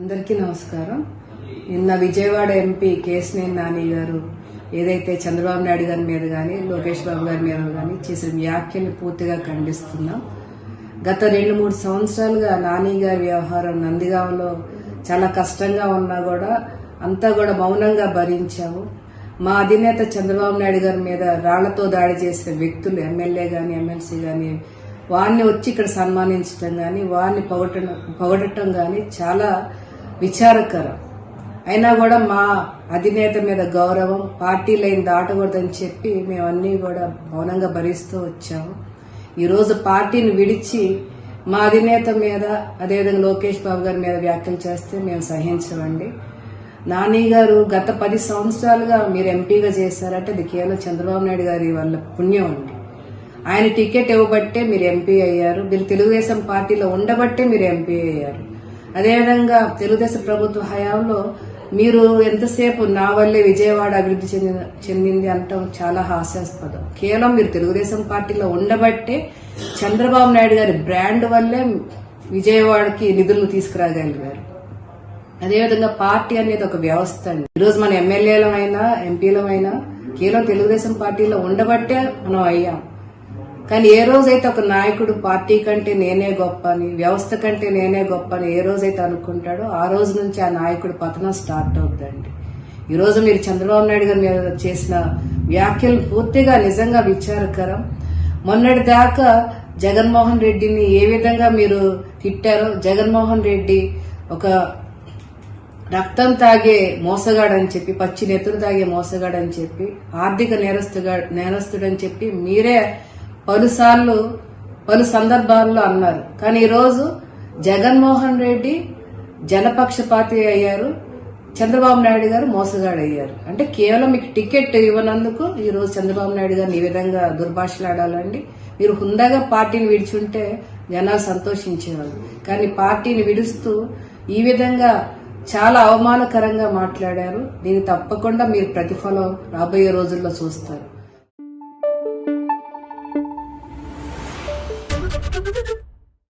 అందరికీ నమస్కారం. నిన్న విజయవాడ ఎంపీ కేసినేని నాని గారు ఏదైతే చంద్రబాబు నాయుడు గారి మీద కానీ లోకేష్ బాబు గారి మీద కానీ చేసిన వ్యాఖ్యల్ని పూర్తిగా ఖండిస్తున్నాం. గత రెండు మూడు సంవత్సరాలుగా నాని గారి వ్యవహారం నందిగాంలో చాలా కష్టంగా ఉన్నా కూడా అంతా కూడా మౌనంగా భరించాము. మా అధినేత చంద్రబాబు నాయుడు గారి మీద రాళ్ళతో దాడి చేసిన వ్యక్తులు ఎమ్మెల్యే కానీ ఎమ్మెల్సీ కానీ వారిని వచ్చి ఇక్కడ సన్మానించడం కానీ వారిని పొగటం పొగడటం కానీ చాలా విచారకరం. అయినా కూడా మా అధినేత మీద గౌరవం పార్టీ లైన్ దాటకూడదని చెప్పి మేము అన్నీ కూడా మౌనంగా భరిస్తూ వచ్చాము. ఈరోజు పార్టీని విడిచి మా అధినేత మీద అదేవిధంగా లోకేష్ బాబు గారి మీద వ్యాఖ్యలు చేస్తే మేము సహించమండి. నాని గారు గత పది సంవత్సరాలుగా మీరు ఎంపీగా చేశారంటే అది కేవలం చంద్రబాబు నాయుడు గారి వల్ల పుణ్యం అండి. ఆయన టికెట్ ఇవ్వబట్టే మీరు ఎంపీ అయ్యారు. మీరు తెలుగుదేశం పార్టీలో ఉండబట్టే మీరు ఎంపీ అయ్యారు. అదేవిధంగా తెలుగుదేశం ప్రభుత్వ హయాంలో మీరు ఎంతసేపు నా వల్లే విజయవాడ అభివృద్ధి చెందిన చెందింది అంటాం చాలా హాస్యాస్పదం. కేవలం మీరు తెలుగుదేశం పార్టీలో ఉండబట్టే చంద్రబాబు నాయుడు గారి బ్రాండ్ వల్లే విజయవాడకి నిధులను తీసుకురాగలిగారు. అదేవిధంగా పార్టీ అనేది ఒక వ్యవస్థ అండి. ఈరోజు మన ఎమ్మెల్యేలమైనా ఎంపీలమైనా కేవలం తెలుగుదేశం పార్టీలో ఉండబట్టే మనం అయ్యాం. కానీ ఏ రోజైతే ఒక నాయకుడు పార్టీ కంటే నేనే గొప్ప అని వ్యవస్థ కంటే నేనే గొప్ప అని ఏ రోజైతే అనుకుంటాడో ఆ రోజు నుంచి ఆ నాయకుడు పతనం స్టార్ట్ అవుతుందండి. ఈరోజు మీరు చంద్రబాబు నాయుడు గారి మీద చేసిన వ్యాఖ్యలు పూర్తిగా నిజంగా విచారకరం. మొన్నటి దాకా జగన్మోహన్ రెడ్డిని ఏ విధంగా మీరు తిట్టారో జగన్మోహన్ రెడ్డి ఒక రక్తం తాగే మోసగాడని చెప్పి పచ్చి నెత్తురు తాగే మోసగాడని చెప్పి ఆర్థిక నేరస్తుగా నేరస్తుడని చెప్పి మీరే పలుసార్లు పలు సందర్భాల్లో అన్నారు. కానీ ఈరోజు జగన్మోహన్ రెడ్డి జనపక్షపాతి అయ్యారు చంద్రబాబు నాయుడు గారు మోసగాడయ్యారు. అంటే కేవలం మీకు టికెట్ ఇవ్వనందుకు ఈ రోజు చంద్రబాబు నాయుడు గారిని ఈ విధంగా దుర్భాషలాడాలండి. మీరు హుందాగా పార్టీని విడిచుంటే జనాలు సంతోషించేవారు కానీ పార్టీని విడుస్తూ ఈ విధంగా చాలా అవమానకరంగా మాట్లాడారు. దీనికి తప్పకుండా మీరు ప్రతిఫలం రాబోయే రోజుల్లో చూస్తారు. Thank you.